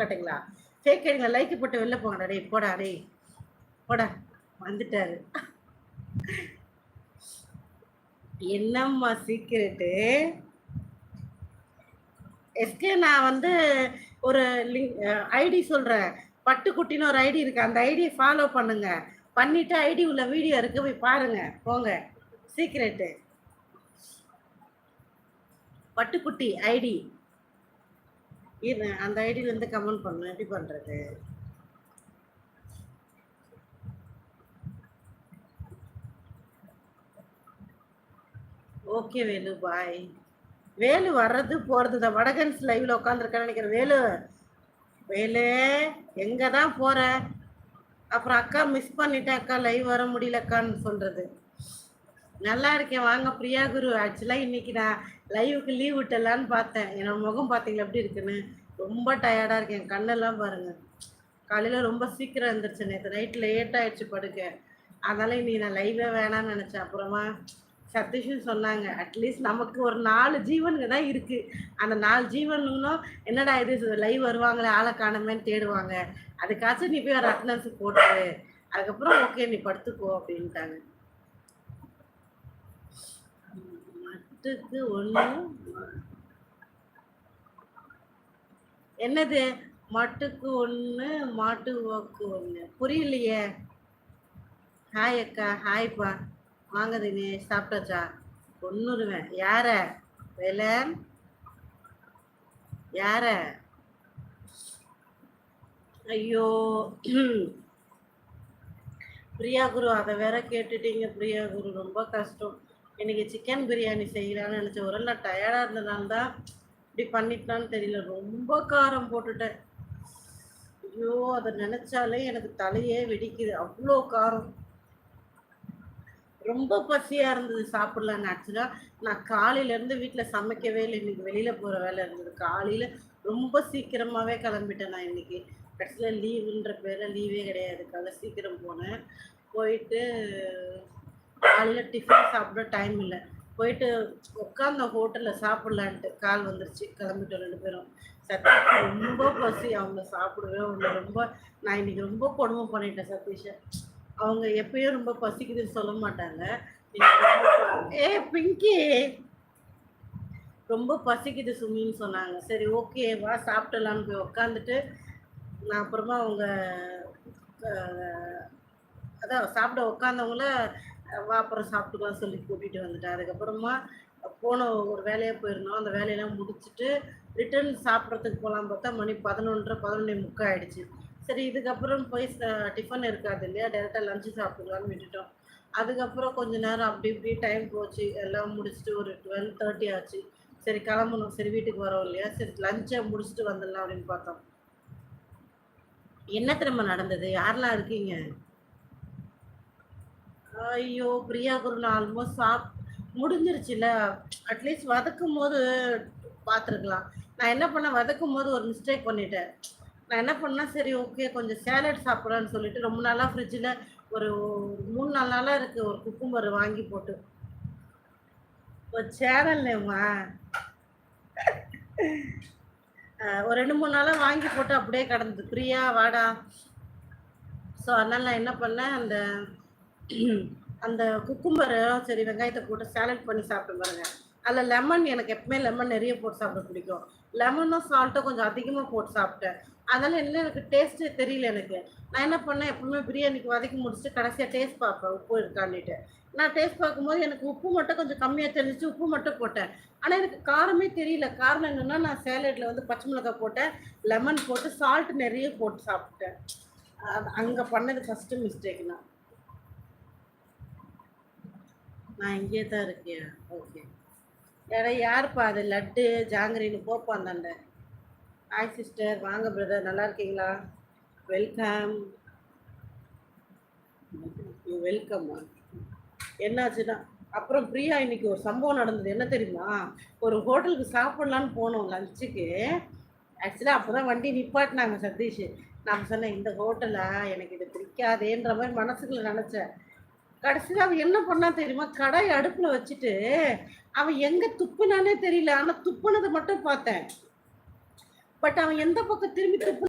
கட்டுங்களா fake ஐடிங்களா like போட்டு வெளில போங்கடா டே போடா டேய். போடா. வந்துட்டாரு. என்னம்மா சீக்கிரட்டு எஸ்கே நான் வந்து ஒரு லிங்க் ஐடி சொல்கிறேன் பட்டுக்குட்டின்னு ஒரு ஐடி இருக்கு. அந்த ஐடியை ஃபாலோ பண்ணுங்க. பண்ணிட்டு ஐடி உள்ள வீடியோ இருக்கு. போய் பாருங்க. போங்க. சீக்ரெட்டு பட்டுக்குட்டி ஐடி இரு அந்த ஐடியில இருந்து கமெண்ட் பண்ணு எப்படி பண்றது? ஓகே வேலு பாய் வேலு வர்றது போறது தான் வடகன்ஸ் லைவ்ல உட்காந்துருக்கேன்னு நினைக்கிறேன். வேலு வேலு எங்க தான் போற? அப்புறம் அக்கா மிஸ் பண்ணிட்டேன் அக்கா லைவ் வர முடியலக்கான்னு சொல்றது. நல்லா இருக்கேன். வாங்க பிரியா குரு. ஆக்சுவலாக இன்னைக்கு நான் லைவுக்கு லீவ் விட்டலான்னு பார்த்தேன். என்னோட முகம் பார்த்தீங்களா? எப்படி இருக்குன்னு? ரொம்ப டயர்டாக இருக்கேன். கண்ணெல்லாம் பாருங்க. காலையில் ரொம்ப சீக்கிரம் இருந்துருச்சு நேற்று நைட் லேட் ஆயிடுச்சு படுக்க. அதனால இன்னைக்கு நான் லைவே வேணாம்னு நினச்சேன். அப்புறமா சதீஷும் சொன்னாங்க அட்லீஸ்ட் நமக்கு ஒரு நாலு ஜீவனுங்க தான் இருக்குது அந்த நாலு ஜீவனுங்களும் என்னடா இது? லைவ் வருவாங்களே ஆளை காணமேன்னு தேடுவாங்க. அதுக்காச்சும் நீ போய் ஒரு அட்டனன்ஸ் போட்டு அதுக்கப்புறம் ஓகே நீ படுத்துக்கோ அப்படின்ட்டாங்க. மட்டுக்கு ஒன்று. என்னது? மட்டுக்கு ஒன்று மாட்டு வாக்கு ஒன்று புரியலையே. ஹாய் அக்கா. ஹாய்ப்பா வாங்க தினேஷ் சாப்பிட்டாச்சா? கொன்னுருவேன். யார? வேலன் யார? ஐயோ. பிரியா குரு அதை வேற கேட்டுட்டீங்க. பிரியா குரு ரொம்ப கஷ்டம். இன்னைக்கு சிக்கன் பிரியாணி செய்யலாம்னு நினச்சேன். ஒரு நான் டயர்டாக இருந்தனால தான் இப்படி பண்ணிட்டான்னு தெரியல. ரொம்ப காரம் போட்டுட்டேன். ஐயோ அதை நினச்சாலே எனக்கு தலையே வெடிக்குது. அவ்வளோ காரம். ரொம்ப பசியாக இருந்தது சாப்பிட்லான்னு ஆக்சுவலாக நான் காலையிலேருந்து வீட்டில் சமைக்கவே இல்லை. இன்னைக்கு வெளியில் போகிற வேலை இருந்தது. காலையில் ரொம்ப சீக்கிரமாகவே கிளம்பிட்டேன் நான் இன்னைக்கு. கடைசியில் லீவுன்ற பேரில் லீவே கிடையாது. காலை சீக்கிரம் போனேன். போயிட்டு காலையில் டிஃபன் சாப்பிட டைம் இல்லை. போயிட்டு உட்காந்த ஹோட்டலில் சாப்பிட்லான்ட்டு கால் வந்துருச்சு. கிளம்பிட்டோம் ரெண்டு பேரும். சத்தீஷ் ரொம்ப பசி அவங்க சாப்பிடவே ஒன்று ரொம்ப நான் இன்னைக்கு ரொம்ப கொடுமை பண்ணிட்டேன் சதீஷை. அவங்க எப்பயும் ரொம்ப பசிக்குதுன்னு சொல்ல மாட்டாங்க. ஏ பிங்கி. ரொம்ப பசிக்குது சுமின்னு சொன்னாங்க. சரி ஓகே வா சாப்பிடலான்னு போய் உக்காந்துட்டு நான் அப்புறமா அவங்க அதான் சாப்பிட உட்காந்தவங்கள வா அப்புறம் சாப்பிட்டுக்கலாம் சொல்லி கூட்டிகிட்டு வந்துட்டேன். அதுக்கப்புறமா போன ஒரு வேலையாக போயிருந்தோம். அந்த வேலையெல்லாம் முடிச்சுட்டு ரிட்டர்ன் சாப்பிட்றதுக்கு போகலாம் பார்த்தா மணி பதினொன்றரை பதினொன்றே முக்கால் ஆகிடுச்சு சரி இதுக்கப்புறம் போய் ச- டிஃபன் இருக்காது இல்லையா? டேரெக்டாக லஞ்சு சாப்பிடலாம்னு விட்டுட்டோம். அதுக்கப்புறம் கொஞ்ச நேரம் அப்படி இப்படி டைம் போச்சு. எல்லாம் முடிச்சுட்டு ஒரு டுவெல் தேர்ட்டி ஆச்சு. சரி கிளம்பணும். சரி வீட்டுக்கு வரோம் இல்லையா? சரி லஞ்சை முடிச்சுட்டு வந்துடலாம் அப்படின்னு பார்த்தோம். என்ன திரும்ப நடந்தது? யாரெல்லாம் இருக்கீங்க? ஐயோ பிரியா குரு நான் ஆல்மோஸ்ட் சாப் முடிஞ்சிருச்சுல. அட்லீஸ்ட் வதக்கும் போது பார்த்துருக்கலாம் நான் என்ன பண்ண வதக்கும் போது ஒரு மிஸ்டேக் பண்ணிட்டேன். நான் என்ன பண்ணேன் சரி ஓகே கொஞ்சம் சேலட் சாப்பிட்றேன்னு சொல்லிட்டு ரொம்ப நாளாக ஃப்ரிட்ஜில் ஒரு மூணு நாலு நாளாக இருக்குது ஒரு குக்கும்பர் வாங்கி போட்டு. ஒரு சேனல் நேம்மா ஒரு ரெண்டு மூணு நாளாக வாங்கி போட்டு அப்படியே கிடந்தது. பிரியா வாடா. ஸோ அதனால் நான் என்ன பண்ணேன்? அந்த அந்த குக்கும்பரை சரி வெங்காயத்தை போட்டு சாலட் பண்ணி சாப்பிட்டு பாருங்க. அதில் லெமன் எனக்கு எப்பவுமே லெமன் நிறைய போட்டு சாப்பிட பிடிக்கும். லெமனும் சால்ட்டும் கொஞ்சம் அதிகமாக போட்டு சாப்பிட்டேன். அதனால என்ன எனக்கு டேஸ்ட்டே தெரியல எனக்கு. நான் என்ன பண்ணேன் எப்பவுமே பிரியாணிக்கு வதக்கி முடிச்சுட்டு கடைசியாக டேஸ்ட் பார்ப்பேன் உப்பு இருக்கான்னுட்டு. நான் டேஸ்ட் பார்க்கும்போது எனக்கு உப்பு மட்டும் கொஞ்சம் கம்மியாக தெரிஞ்சிச்சு உப்பு மட்டும் போட்டேன். ஆனால் எனக்கு காரமே தெரியல. காரணம் என்னென்னா நான் சேலடில் வந்து பச்சை மிளகாய் போட்டேன் லெமன் போட்டு சால்ட் நிறைய போட்டு சாப்பிட்டேன். அது அங்கே பண்ணது ஃபஸ்ட்டு மிஸ்டேக் நான் நான் இங்கே தான் இருக்கேன். ஓகே ஏடா யாருப்பா அது லட்டு ஜாங்கிரின்னு போப்பா அந்தாண்ட ஹாய் சிஸ்டர் வாங்க பிரதர் நல்லா இருக்கீங்களா? வெல்கம் வெல்கம்மா என்னாச்சுன்னா அப்புறம் பிரியா இன்னைக்கு ஒரு சம்பவம் நடந்தது. என்ன தெரியுமா? ஒரு ஹோட்டலுக்கு சாப்பிட்லான்னு போனோம் லஞ்சுக்கு. ஆக்சுவலாக அப்போ தான் வண்டி நிப்பாட்டினாங்க சதீஷ். நான் சொன்னேன் இந்த ஹோட்டலா? எனக்கு இது பிடிக்காதேன்ற மாதிரி மனசுக்குள்ள நினச்சேன். கடைசியில் அவன் என்ன பண்ணா தெரியுமா? கடாய் அடுப்பில் வச்சுட்டு அவன் எங்கே துப்புனானே தெரியல. ஆனால் துப்புனதை மட்டும் பார்த்தேன். பட் அவன் எந்த பக்கம் திரும்பி துப்பு